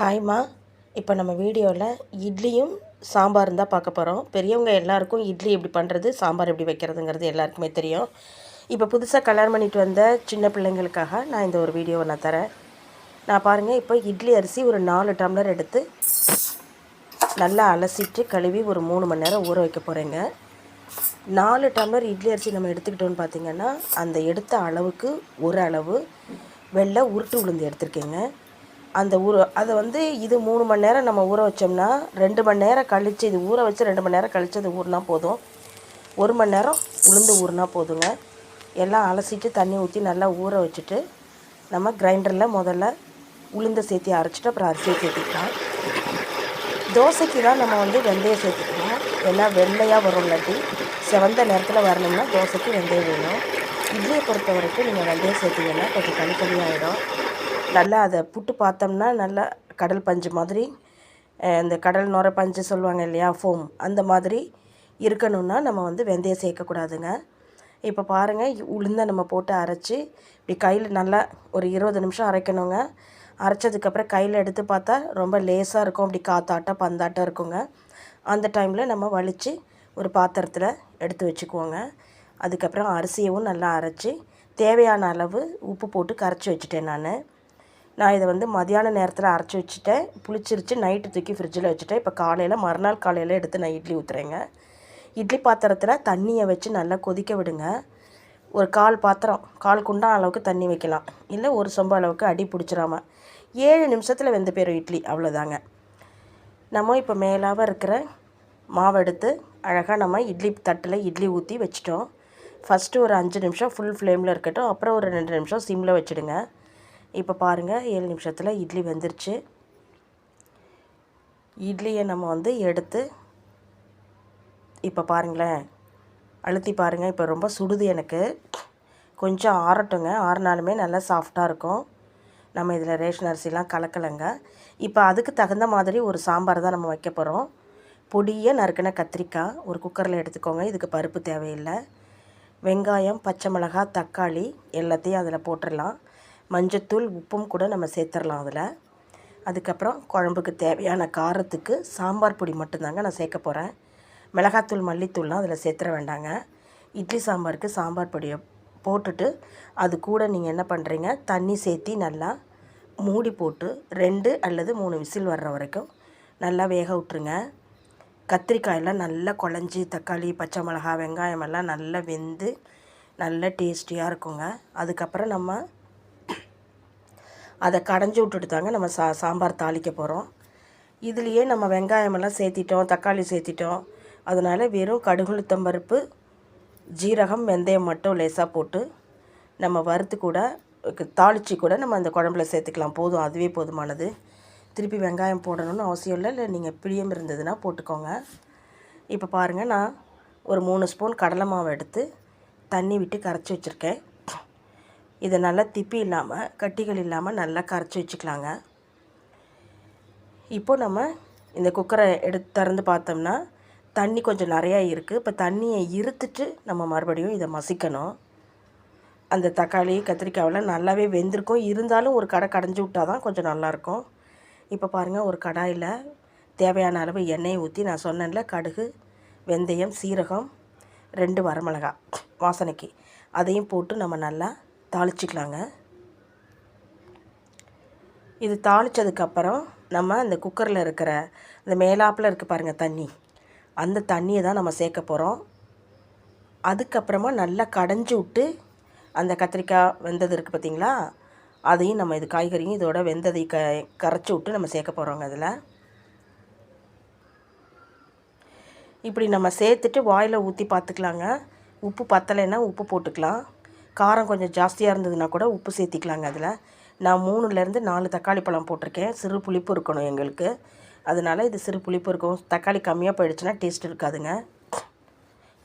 ஹாய்மா இப்போ நம்ம வீடியோவில் இட்லியும் சாம்பார் தான் பார்க்க போகிறோம் பெரியவங்க எல்லாருக்கும் இட்லி எப்படி பண்ணுறது சாம்பார் எப்படி வைக்கிறதுங்கிறது எல்லாருக்குமே தெரியும். இப்போ புதுசாக கல்யாணம் பண்ணிட்டு வந்த சின்ன பிள்ளைங்களுக்காக நான் இந்த ஒரு வீடியோவை நான் தரேன். நான் பாருங்கள் இப்போ இட்லி அரிசி ஒரு நாலு டம்ளர் எடுத்து நல்லா அலசிட்டு கழுவி ஒரு மூணு மணி நேரம் ஊற வைக்க போகிறேங்க நாலு டம்ளர் இட்லி அரிசி நம்ம எடுத்துக்கிட்டோன்னு பார்த்தீங்கன்னா அந்த எடுத்த அளவுக்கு ஒரு அளவு வெள்ளை உருட்டு உளுந்து எடுத்திருக்கேங்க. அந்த ஊற அதை வந்து இது மூணு மணி நேரம் நம்ம ஊற வச்சோம்னா ரெண்டு மணி நேரம் கழித்து இது ஊற வச்சு ரெண்டு மணி நேரம் கழித்து அது ஊறினா போதும். ஒரு மணி நேரம் உளுந்து ஊறினா போதுங்க. எல்லாம் அலசிட்டு தண்ணி ஊற்றி நல்லா ஊற வச்சுட்டு நம்ம கிரைண்டரில் முதல்ல உளுந்தை சேர்த்தி அரைச்சிட்டு அப்புறம் அரிசியை சேர்த்திக்கலாம். தோசைக்கு தான் நம்ம வந்து வெந்தயம் சேர்த்துக்கணும். ஏன்னா வெள்ளையாக வரும் இல்லாட்டி செவந்த நேரத்தில் வரணும்னா தோசைக்கு வெந்தயம் வேணும். இட்லியை பொறுத்த வரைக்கும் நீங்கள் வெந்தயம் சேர்த்திங்கன்னா கொஞ்சம் தனித்தனியாகிடும் நல்லா அதை புட்டு பார்த்தோம்னா நல்லா கடல் பஞ்சு மாதிரி இந்த கடல் நுர பஞ்சு சொல்லுவாங்க இல்லையா ஃபோம் அந்த மாதிரி இருக்கணும்னா நம்ம வந்து வெந்தயம் சேர்க்கக்கூடாதுங்க. இப்போ பாருங்கள் உளுந்தை நம்ம போட்டு அரைச்சி இப்படி கையில் நல்லா ஒரு இருபது நிமிஷம் அரைக்கணுங்க. அரைச்சதுக்கப்புறம் கையில் எடுத்து பார்த்தா ரொம்ப லேசாக இருக்கும் அப்படி காத்தாட்டம் பந்தாட்டம் இருக்குங்க. அந்த டைமில் நம்ம வலித்து ஒரு பாத்திரத்தில் எடுத்து வச்சுக்குவோங்க. அதுக்கப்புறம் அரிசியவும் நல்லா அரைச்சி தேவையான அளவு உப்பு போட்டு கரைச்சி வச்சுட்டேன் நான். நான் இதை வந்து மதியான நேரத்தில் அரைச்சி வச்சுட்டேன். புளிச்சிருச்சு. நைட்டு தூக்கி ஃப்ரிட்ஜில் வச்சுட்டேன். இப்போ காலையில் மறுநாள் காலையில் எடுத்து நான் இட்லி ஊற்றுறேங்க இட்லி பாத்திரத்தில் தண்ணியை வச்சு நல்லா கொதிக்க விடுங்க. ஒரு கால் பாத்திரம் கால் குண்டான் அளவுக்கு தண்ணி வைக்கலாம். இல்லை ஒரு சொம்ப அளவுக்கு அடி பிடிச்சிடாம ஏழு நிமிஷத்தில் வெந்த போயிடும் இட்லி அவ்வளோதாங்க நம்ம இப்போ மேலாக இருக்கிற மாவு எடுத்து அழகாக நம்ம இட்லி தட்டில் இட்லி ஊற்றி வச்சிட்டோம். ஃபஸ்ட்டு ஒரு அஞ்சு நிமிஷம் ஃபுல் ஃப்ளேமில் இருக்கட்டும். அப்புறம் ஒரு ரெண்டு நிமிஷம் சிம்மில் வச்சுடுங்க. இப்போ பாருங்கள் ஏழு நிமிஷத்தில் இட்லி வெந்துருச்சு. இட்லியை நம்ம வந்து எடுத்து இப்போ பாருங்களேன் அழுத்தி பாருங்கள் இப்போ ரொம்ப சுடுது எனக்கு. கொஞ்சம் ஆறட்டுங்க ஆறுனாலுமே நல்லா சாஃப்டாக இருக்கும். நம்ம இதில் ரேஷன் அரிசிலாம் கலக்கலைங்க. இப்போ அதுக்கு தகுந்த மாதிரி ஒரு சாம்பார் தான் நம்ம வைக்க போகிறோம் பொடியை நறுக்கின கத்திரிக்காய் ஒரு குக்கரில் எடுத்துக்கோங்க இதுக்கு பருப்பு தேவையில்லை. வெங்காயம் பச்சை மிளகாய் தக்காளி எல்லாத்தையும் அதில் போட்டுடலாம். மஞ்சத்தூள் உப்பும் கூட நம்ம சேர்த்துடலாம் அதில். அதுக்கப்புறம் குழம்புக்கு தேவையான காரத்துக்கு சாம்பார் பொடி மட்டும்தாங்க நான் சேர்க்க போகிறேன் மிளகாத்தூள் மல்லித்தூள்லாம் அதில் சேர்த்துற வேண்டாங்க. இட்லி சாம்பாருக்கு சாம்பார் பொடியை போட்டுட்டு அது கூட நீங்கள் என்ன பண்ணுறீங்க தண்ணி சேர்த்தி நல்லா மூடி போட்டு ரெண்டு அல்லது மூணு விசில் வர்ற வரைக்கும் நல்லா வேக விட்ருங்க கத்திரிக்காயெல்லாம் நல்லா குழஞ்சி தக்காளி பச்சை மிளகா வெங்காயமெல்லாம் நல்லா வெந்து நல்லா டேஸ்டியாக இருக்குங்க. அதுக்கப்புறம் நம்ம அதை கடைஞ்சி விட்டுட்டு தாங்க நம்ம சா சாம்பார் தாளிக்க போகிறோம் இதுலேயே நம்ம வெங்காயமெல்லாம் சேர்த்திட்டோம் தக்காளி சேர்த்திட்டோம். அதனால் வெறும் கடுகுளுத்தம் பருப்பு ஜீரகம் வெந்தயம் மட்டும் லேசாக போட்டு நம்ம வறுத்து கூட தாளித்து கூட நம்ம அந்த குழம்புல சேர்த்துக்கலாம். போதும் அதுவே போதுமானது. திருப்பி வெங்காயம் போடணும்னு அவசியம் இல்லை. இல்லை நீங்கள் பிரியம் இருந்ததுன்னா போட்டுக்கோங்க. இப்போ பாருங்கள் நான் ஒரு மூணு ஸ்பூன் கடலை மாவு எடுத்து தண்ணி விட்டு கரைச்சி வச்சுருக்கேன். இதை நல்லா திப்பி இல்லாமல் கட்டிகள் இல்லாமல் நல்லா கரைச்சி வச்சுக்கலாங்க. இப்போது நம்ம இந்த குக்கரை எடுத்து திறந்து பார்த்தோம்னா தண்ணி கொஞ்சம் நிறையா இருக்குது இப்போ தண்ணியை இருத்துட்டு நம்ம மறுபடியும் இதை மசிக்கணும். அந்த தக்காளி கத்திரிக்காயெல்லாம் நல்லாவே வெந்திருக்கும். இருந்தாலும் ஒரு கடை கடைஞ்சி விட்டால் தான் கொஞ்சம் நல்லாயிருக்கும் இப்போ பாருங்கள் ஒரு கடாயில் தேவையான அளவு எண்ணெயை ஊற்றி நான் சொன்னேன்ல கடுகு வெந்தயம் சீரகம் ரெண்டு வரமிளகா வாசனைக்கு. அதையும் போட்டு நம்ம நல்லா தாளிச்சிக்கலாங்க. இது தாளித்ததுக்கப்புறம் நம்ம இந்த குக்கரில் இருக்கிற இந்த மேலாப்பில் இருக்குது பாருங்கள் தண்ணி. அந்த தண்ணியை தான் நம்ம சேர்க்க போகிறோம் அதுக்கப்புறமா நல்லா கடைஞ்சி விட்டு அந்த கத்திரிக்காய் வெந்தது இருக்குது பார்த்திங்களா அதையும் நம்ம இது காய்கறியும் இதோட வெந்ததை க கரைச்சி விட்டு நம்ம சேர்க்க போகிறோங்க அதில். இப்படி நம்ம சேர்த்துட்டு வாயில் ஊற்றி பார்த்துக்கலாங்க. உப்பு பத்தலைன்னா உப்பு போட்டுக்கலாம். காரம் கொஞ்சம் ஜாஸ்தியாக இருந்ததுன்னா கூட உப்பு சேர்த்திக்கலாங்க அதில். நான் மூணுலேருந்து நாலு தக்காளி பழம் போட்டிருக்கேன். சிறு புளிப்பு இருக்கணும் எங்களுக்கு. அதனால் இது சிறு புளிப்பு இருக்கும். தக்காளி கம்மியாக போயிடுச்சுன்னா டேஸ்ட் இருக்காதுங்க.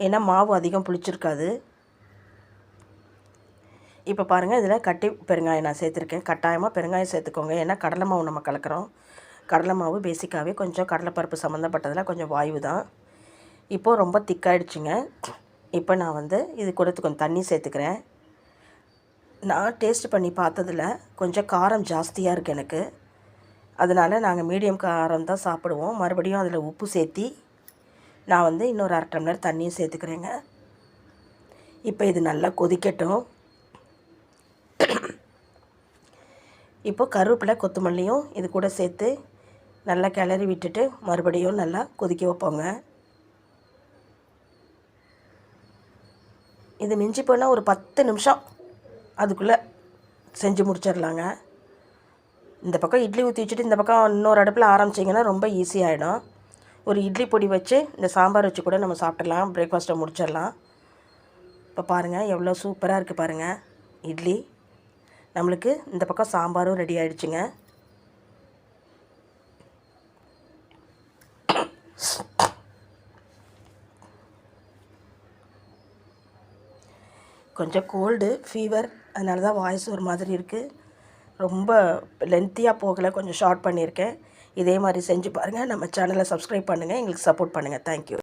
ஏன்னா மாவு அதிகம் புளிச்சிருக்காது. இப்போ பாருங்கள் இதில் கட்டி பெருங்காயம் நான் சேர்த்துருக்கேன். கட்டாயமாக பெருங்காயம் சேர்த்துக்கோங்க. ஏன்னா கடலை மாவு நம்ம கலக்கிறோம். கடலை மாவு பேசிக்காகவே கொஞ்சம் கடலைப்பருப்பு சம்மந்தப்பட்டதில் கொஞ்சம் வாயு தான். இப்போது ரொம்ப திக்காயிடுச்சுங்க இப்போ நான் வந்து இது கூட கொஞ்சம் தண்ணி சேர்த்துக்கிறேன். நான் டேஸ்ட் பண்ணி பார்த்ததில் கொஞ்சம் காரம் ஜாஸ்தியாக இருக்குது எனக்கு. அதனால் நாங்கள் மீடியம் காரம் தான் சாப்பிடுவோம். மறுபடியும் அதில் உப்பு சேர்த்தி நான் வந்து இன்னொரு அரை டம்ளர் தண்ணியும் சேர்த்துக்கிறேங்க. இப்போ இது நல்லா கொதிக்கட்டும். இப்போ கருவேப்பிலை கொத்தமல்லியும் இது கூட சேர்த்து நல்லா கிளறி விட்டுட்டு மறுபடியும் நல்லா கொதிக்க வைப்போங்க. இது மிஞ்சி போனால் ஒரு பத்து நிமிஷம் அதுக்குள்ளே செஞ்சு முடிச்சிடலாங்க. இந்த பக்கம் இட்லி ஊற்றி வச்சுட்டு இந்த பக்கம் இன்னொரு அடுப்பில் ஆரம்பிச்சிங்கன்னா ரொம்ப ஈஸியாகிடும் ஒரு இட்லி பொடி வச்சு இந்த சாம்பார் வச்சு கூட நம்ம சாப்பிட்றலாம் பிரேக்ஃபாஸ்ட்டை முடிச்சிடலாம். இப்போ பாருங்கள் எவ்வளோ சூப்பராக இருக்குது பாருங்கள் இட்லி. நம்மளுக்கு இந்த பக்கம் சாம்பாரும் ரெடி ஆகிடுச்சிங்க கொஞ்சம் கோல்டு ஃபீவர் அதனால தான் வாய்ஸ் ஒரு மாதிரி இருக்குது ரொம்ப லென்த்தியாக போகலை கொஞ்சம் ஷார்ட் பண்ணியிருக்கேன். இதே மாதிரி செஞ்சு பாருங்கள் நம்ம சேனலை சப்ஸ்கிரைப் பண்ணுங்கள் எங்களுக்கு சப்போர்ட் பண்ணுங்கள் தேங்க்யூ